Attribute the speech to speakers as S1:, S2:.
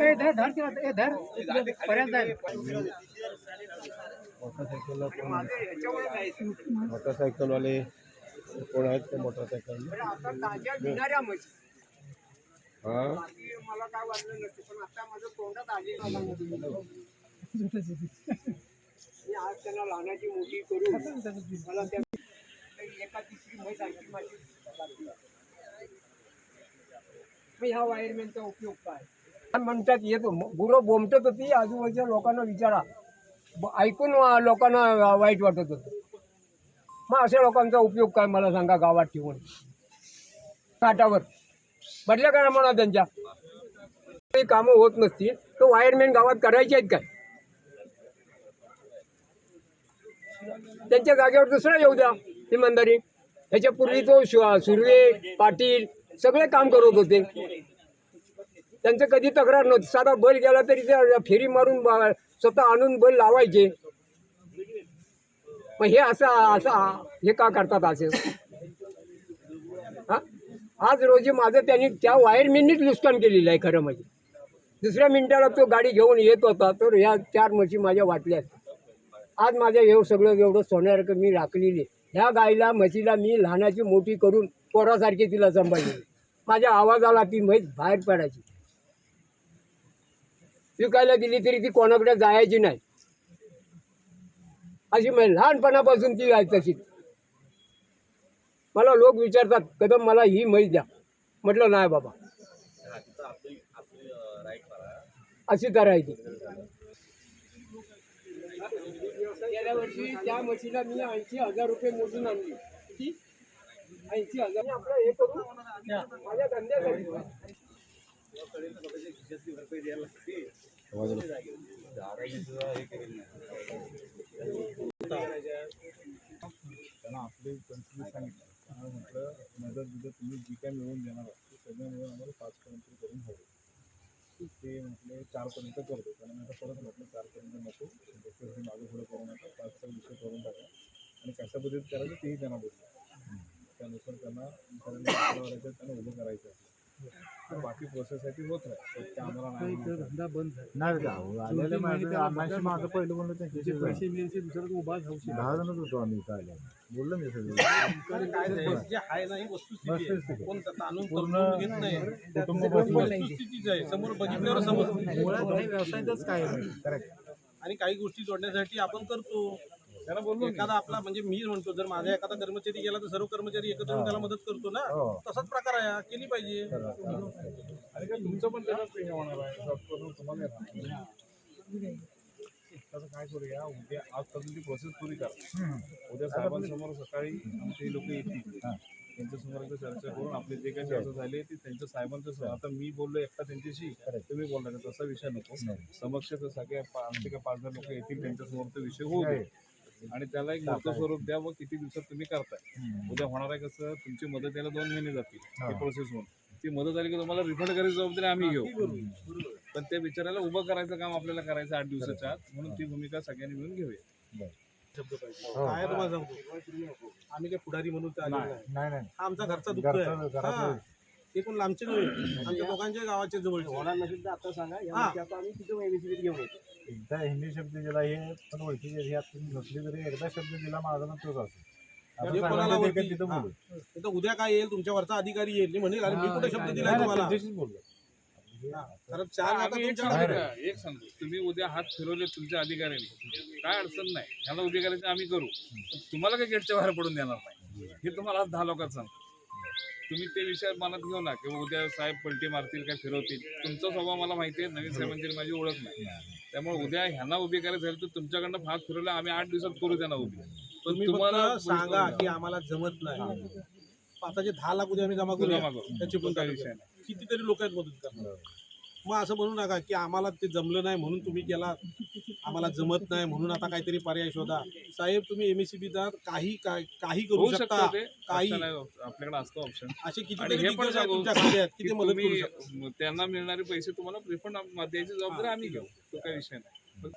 S1: ए धर धर किंवा ए धर. पर्यंत जाईल
S2: मोटरसायकलला कोण मोटरसायकलवाले? कोण आहेत ते मोटरसायकल हा?
S1: मला काय वाटलं नसतं पण आता माझं तोंडात आली मी आज त्यांना लहानाची मोठी करून मला त्या एका तिसरी म्हैस आणखी माझी ह्या वायरमॅनचा उपयोग काय? म्हणतात येतो गुरं बोमटत होती आजूबाजूच्या लोकांना विचारा. ऐकून लोकांना वाईट वाटत होतं. मग अशा लोकांचा उपयोग काय मला सांगा गावात ठेवून? काटावर बदल्या करा म्हणा त्यांच्या. काही कामं होत नसतील तर वायरमॅन गावात करायचे आहेत काय? त्यांच्या जागेवर दुसरा येऊ द्या इमानदारी. ह्याच्यापूर्वी तो शिवा सुर्वे पाटील सगळे काम करत होते. त्यांचं कधी तक्रार नव्हती. साधा बैल गेला तरी ते फेरी मारून स्वतः आणून बैल लावायचे. मग हे असं असं हे का करतात असे? हा? आज रोजी माझं त्यांनी त्या वायरमॅननीच नुकसान केलेलं आहे खरं म्हणजे. दुसऱ्या मिनिटाला तो गाडी घेऊन येत होता तर ह्या चार म्हशी माझ्या वाटल्या आज माझ्या एवढं सगळं एवढं सोन्यासारखं मी राखलेली ह्या गाईला म्हशीला मी लहानाची मोठी करून पोरासारखी तिला सांभाळली माझ्या आवाजाला ती म्हैस बाहेर पडायची. विकायला दिली तरी ती कोणाकडे जायची नाही. अशी म्हैस लहानपणापासून ती आहे तशी. मला लोक विचारतात कदम मला ही म्हैस द्या. म्हटलं नाही बाबा. अशी करायची गेल्या वर्षी त्या म्हशीला मी ऐंशी हजार रुपये मोजून आणली. ऐंशी हजार आपलं हे करू माझ्या धंद्यासाठी
S3: त्यांना आपले पंचवीस सांगितलं म्हटलं मदत बिदत तुम्ही जी काय मिळवून देणार आहात ते सगळं मिळून आम्हाला पाचपर्यंत करून हवं ते म्हटले चारपर्यंत करतो कारण आता परत म्हटलं चारपर्यंत नको त्याच्यावरती मागं पुढं करू नका पाचचा विषय करून टाका आणि कशा पद्धतीत करायचं तेही त्यांना बोलतो त्यांना त्यांना उभं करायचं आहे. बाकी होत आम्हाला नाही
S1: बंद
S4: माझं पहिलं त्यांच्याशी.
S1: पैसे दुसरं उभा जाऊ
S4: दहा जणच होतो आम्ही इथं बोललो मी सगळं.
S5: ही
S4: पूर्ण
S1: व्यवसायातच काय
S4: करेक्ट
S5: आणि काही गोष्टी जोडण्यासाठी आपण करतो. त्याला बोललो एखादा आपला म्हणजे मी म्हणतो जर माझा एखादा कर्मचारी गेला तर सर्व कर्मचारी एकत्र येऊन त्याला मदत करतो ना
S4: हो.
S5: तसाच प्रकार आहे हा. केली पाहिजे.
S3: आणि काय तुमचं पण त्याच्यात हे होणार आहे. शॉर्ट करून तुम्हाला येणार तसं काय करूया उद्या आजपासून ती प्रोसेस पुरी करा. उद्या साहेबांसमोर सकाळी आमचे लोक येतील. त्यांच्यासमोर एकदा चर्चा करून आपली जे काही चर्चा झाली ती त्यांच्या साहेबांचं समोर. आता मी बोललो एकटा त्यांच्याशी तुम्ही बोलला का तसा विषय नको. समक्ष तर सगळे पा- आमचे काही पाच हजार लोक येतील त्यांच्यासमोर तो विषय होऊ दे. आणि त्याला एक मोठं स्वरूप द्या व किती दिवसात तुम्ही करताय. उद्या होणार आहे कसं तुमची मदत यायला दोन महिने जातील ती प्रोसेस होऊन ती मदत आली की तुम्हाला रिफंड करायची जबाबदारी आम्ही घेऊ. पण त्या बिचारायला उभं करायचं काम आपल्याला करायचं आठ दिवसाच्या आत म्हणून ती भूमिका सगळ्यांनी मिळून घेऊया.
S5: शब्द पाहिजे. काय तुम्हाला सांगतो? आम्ही काय पुढारी म्हणून तर आलेलो नाही.
S4: नाही. नाही
S5: हा आमचा घरचा दुःख आहे. हा. ते कोण लांबचे नव्हे आमच्या दोघांच्या गावाच्या जवळचे
S1: होणार नसेल तर आता सांगा. आता आम्ही तिथं एमएसबीत घेऊन येतो.
S4: एकदा हिंदी शब्द दिला हे पण ओळखीचे हे आता नसली तरी एकदा शब्द दिला माझा ना तोच आपण
S5: हे कोणाला
S4: ते
S5: हा.
S4: बोलू.
S5: तिथं उद्या काय येईल? तुमच्यावरचा अधिकारी येईल. मी म्हणेल अरे मी कुठे शब्द
S4: नाही,
S5: तुम्हाला?
S4: त्यांच्याशीच बोललो.
S5: हा. कारण चार आता
S3: आम्ही एक
S5: तुमच्या
S3: सांगतो. का? एक सांगतो. तुम्ही उद्या हात फिरवले तुमच्या अधिकाऱ्यांनी. काय अडचण नाही. ह्याला उभी करायचं आम्ही करू. पण तुम्हाला काही गेटच्या बाहेर पडून देणार नाही. हे तुम्हाला आज दहा लोकांत सांगतो. तुम्ही ते विषय मनात घेऊ ना किंवा उद्या साहेब पलटी मारतील काय फिरवतील? तुमचा स्वभाव मला माहिती आहे नवीन साहेबांची माझी ओळख नाही. त्यामुळे उद्या ह्यांना उभी करायचं झालं तर तुमच्याकडनं हात फिरवला आम्ही आठ दिवसात करू त्यांना उभी. पण
S5: तुम्ही फक्त सांगा की आम्हाला जमत नाही. आताचे दहा लाख उद्या आम्ही जमा
S3: जमा
S5: करू. त्याची पण
S3: काही विषय
S5: विषय कितीतरी लोक आहेत मदत करणार मग असं म्हणू नका की आम्हाला ते जमलं नाही म्हणून तुम्ही केला. आम्हाला जमत नाही म्हणून आता काहीतरी पर्याय शोधा. साहेब तुम्ही एमएससीबी काही काय काही करू
S3: होऊ
S5: शकता
S3: शकतं. ते.
S5: काही
S3: आपल्याकडे असतं ऑप्शन
S5: असे
S3: आणि
S5: कितीतरी
S3: हे पण
S5: दिग्गज आहेत
S3: सांगू
S5: तुमच्या खाली आहेत
S3: की
S5: किती मदत करू
S3: तुम्ही
S5: शकता.
S3: म- त्यांना मिळणारे पैसे तुम्हाला रिफंड द्यायची जबाबदारी आम्ही घेऊ. तो काही विषय नाही. पण